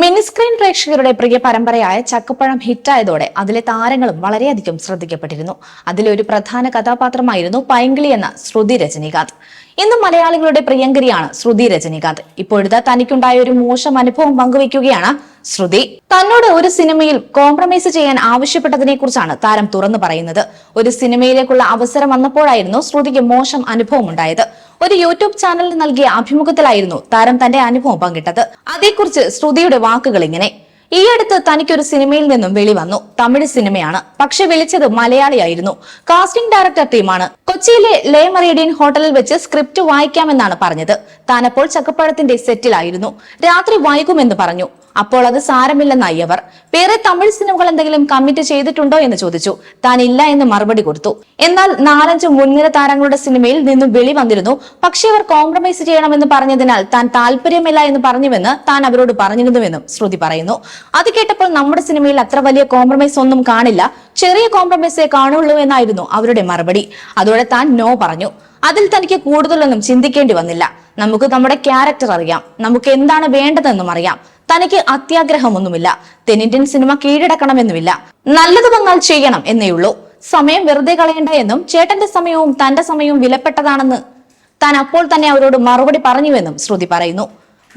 Mini screen പ്രേക്ഷകരുടെ പ്രിയ പരമ്പരയായ ചക്കപ്പഴം ഹിറ്റായതോടെ അതിലെ താരങ്ങളും വളരെയധികം ശ്രദ്ധിക്കപ്പെട്ടിരുന്നു. അതിലൊരു പ്രധാന കഥാപാത്രമായിരുന്നു പൈങ്കിളി എന്ന ശ്രുതി രജനീകാന്ത്. ഇന്ന് മലയാളികളുടെ പ്രിയങ്കരിയാണ് ശ്രുതി രജനീകാന്ത്. ഇപ്പോഴത്തെ തനിക്കുണ്ടായ ഒരു മോശം അനുഭവം പങ്കുവയ്ക്കുകയാണ് ശ്രുതി. തന്നോട് ഒരു സിനിമയിൽ കോംപ്രമൈസ് ചെയ്യാൻ ആവശ്യപ്പെട്ടതിനെ കുറിച്ചാണ് താരം തുറന്നു പറയുന്നത്. ഒരു സിനിമയിലേക്കുള്ള അവസരം വന്നപ്പോഴായിരുന്നു ശ്രുതിക്ക് മോശം അനുഭവം ഉണ്ടായത്. ഒരു യൂട്യൂബ് ചാനലിന് നൽകിയ അഭിമുഖത്തിലായിരുന്നു താരം തന്റെ അനുഭവം പങ്കിട്ടത്. അതേക്കുറിച്ച് ശ്രുതിയുടെ വാക്കുകൾ ഇങ്ങനെ. ഈ അടുത്ത് തനിക്കൊരു സിനിമയിൽ നിന്നും വെളി വന്നു. തമിഴ് സിനിമയാണ്. പക്ഷെ വിളിച്ചത് മലയാളിയായിരുന്നു. കാസ്റ്റിംഗ് ഡയറക്ടർ ടീമാണ് കൊച്ചിയിലെ ലേ മറീഡിയൻ ഹോട്ടലിൽ വെച്ച് സ്ക്രിപ്റ്റ് വായിക്കാമെന്നാണ് പറഞ്ഞത്. താനപ്പോൾ ചക്കപ്പഴത്തിന്റെ സെറ്റിലായിരുന്നു. രാത്രി വൈകുമെന്ന് പറഞ്ഞു. അപ്പോൾ അത് സാരമില്ലെന്നായി അവർ. വേറെ തമിഴ് സിനിമകൾ എന്തെങ്കിലും കമ്മിറ്റ് ചെയ്തിട്ടുണ്ടോ എന്ന് ചോദിച്ചു. താൻ ഇല്ല എന്ന് മറുപടി കൊടുത്തു. എന്നാൽ നാലഞ്ച് മുൻനിര താരങ്ങളുടെ സിനിമയിൽ നിന്നും വെളി വന്നിരുന്നു. പക്ഷേ അവർ കോംപ്രമൈസ് ചെയ്യണമെന്ന് പറഞ്ഞതിനാൽ താൻ താല്പര്യമില്ല എന്ന് പറഞ്ഞുവെന്ന് താൻ അവരോട് പറഞ്ഞിരുന്നുവെന്നും ശ്രുതി പറയുന്നു. അത് കേട്ടപ്പോൾ നമ്മുടെ സിനിമയിൽ അത്ര വലിയ കോംപ്രമൈസ് ഒന്നും കാണില്ല. ചെറിയ കോംപ്രമൈസേ കാണുള്ളൂ എന്നായിരുന്നു അവരുടെ മറുപടി. അതോടെ താൻ നോ പറഞ്ഞു. അതിൽ തനിക്ക് കൂടുതലൊന്നും ചിന്തിക്കേണ്ടി വന്നില്ല. നമുക്ക് നമ്മുടെ ക്യാരക്ടർ അറിയാം. നമുക്ക് എന്താണ് വേണ്ടതെന്നും അറിയാം. തനിക്ക് അത്യാഗ്രഹമൊന്നുമില്ല. തെന്നിന്ത്യൻ സിനിമ കീഴടക്കണമെന്നുമില്ല. നല്ലത് വന്നാൽ ചെയ്യണം എന്നേയുള്ളൂ സമയം വെറുതെ കളയണ്ട എന്നും ചേട്ടന്റെ സമയവും തന്റെ സമയവും വിലപ്പെട്ടതാണെന്ന് താൻ അപ്പോൾ തന്നെ അവരോട് മറുപടി പറഞ്ഞുവെന്നും ശ്രുതി പറയുന്നു.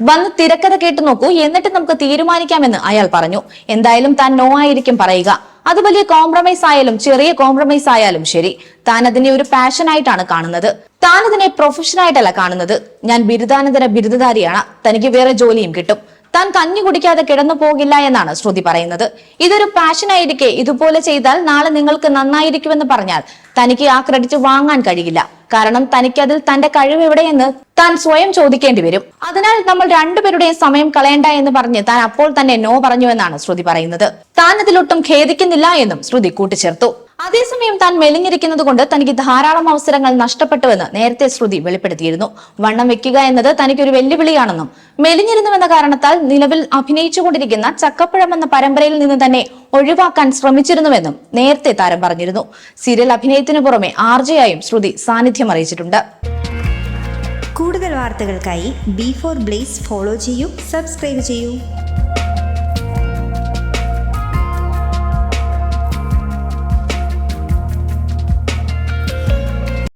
വന്ന് തിരക്കഥ കേട്ടു നോക്കൂ. എന്നിട്ട് നമുക്ക് തീരുമാനിക്കാമെന്ന് അയാൾ പറഞ്ഞു. എന്തായാലും താൻ നോ ആയിരിക്കും പറയുക. അത് വലിയ കോംപ്രമൈസ് ആയാലും ചെറിയ കോംപ്രമൈസ് ആയാലും ശരി. താൻ അതിനെ ഒരു പാഷനായിട്ടാണ് കാണുന്നത്. താൻ അതിനെ പ്രൊഫഷനായിട്ടല്ല കാണുന്നത്. ഞാൻ ബിരുദാനന്തര ബിരുദധാരിയാണ്. തനിക്ക് വേറെ ജോലിയും കിട്ടും. താൻ കഞ്ഞി കുടിക്കാതെ കിടന്നു പോകില്ല എന്നാണ് ശ്രുതി പറയുന്നത്. ഇതൊരു പാഷൻ ആയിരിക്കെ. ഇതുപോലെ ചെയ്താൽ നാളെ നിങ്ങൾക്ക് നന്നായിരിക്കുമെന്ന് പറഞ്ഞാൽ തനിക്ക് ആ ക്രെഡിറ്റ് വാങ്ങാൻ കഴിയില്ല. കാരണം തനിക്കതിൽ തന്റെ കഴിവ് എവിടെയെന്ന് താൻ സ്വയം ചോദിക്കേണ്ടി വരും. അതിനാൽ നമ്മൾ രണ്ടുപേരുടെയും സമയം കളയണ്ട എന്ന് പറഞ്ഞ് താൻ അപ്പോൾ തന്നെ നോ പറഞ്ഞു എന്നാണ് ശ്രുതി പറയുന്നത്. താൻ ഇതിലൊട്ടും ഖേദിക്കുന്നില്ല എന്നും ശ്രുതി കൂട്ടിച്ചേർത്തു. അതേസമയം താൻ മെലിഞ്ഞിരിക്കുന്നത് കൊണ്ട് തനിക്ക് ധാരാളം അവസരങ്ങൾ നഷ്ടപ്പെട്ടുവെന്ന് നേരത്തെ ശ്രുതി വെളിപ്പെടുത്തിയിരുന്നു. വണ്ണം വെക്കുക എന്നത് തനിക്കൊരു വെല്ലുവിളിയാണെന്നും മെലിഞ്ഞിരുന്നുവെന്ന കാരണത്താൽ നിലവിൽ അഭിനയിച്ചുകൊണ്ടിരിക്കുന്ന ചക്കപ്പഴം എന്ന പരമ്പരയിൽ നിന്ന് തന്നെ ഒഴിവാക്കാൻ ശ്രമിച്ചിരുന്നുവെന്നും നേരത്തെ താരം പറഞ്ഞിരുന്നു. സീരിയൽ അഭിനയത്തിനു പുറമെ ആർജയായും ശ്രുതി സാന്നിധ്യം അറിയിച്ചിട്ടുണ്ട്. കൂടുതൽ വാർത്തകൾക്കായി ബി ഫോർ ബ്ലേസ് ഫോളോ ചെയ്യൂ സബ്സ്ക്രൈബ് ചെയ്യൂ.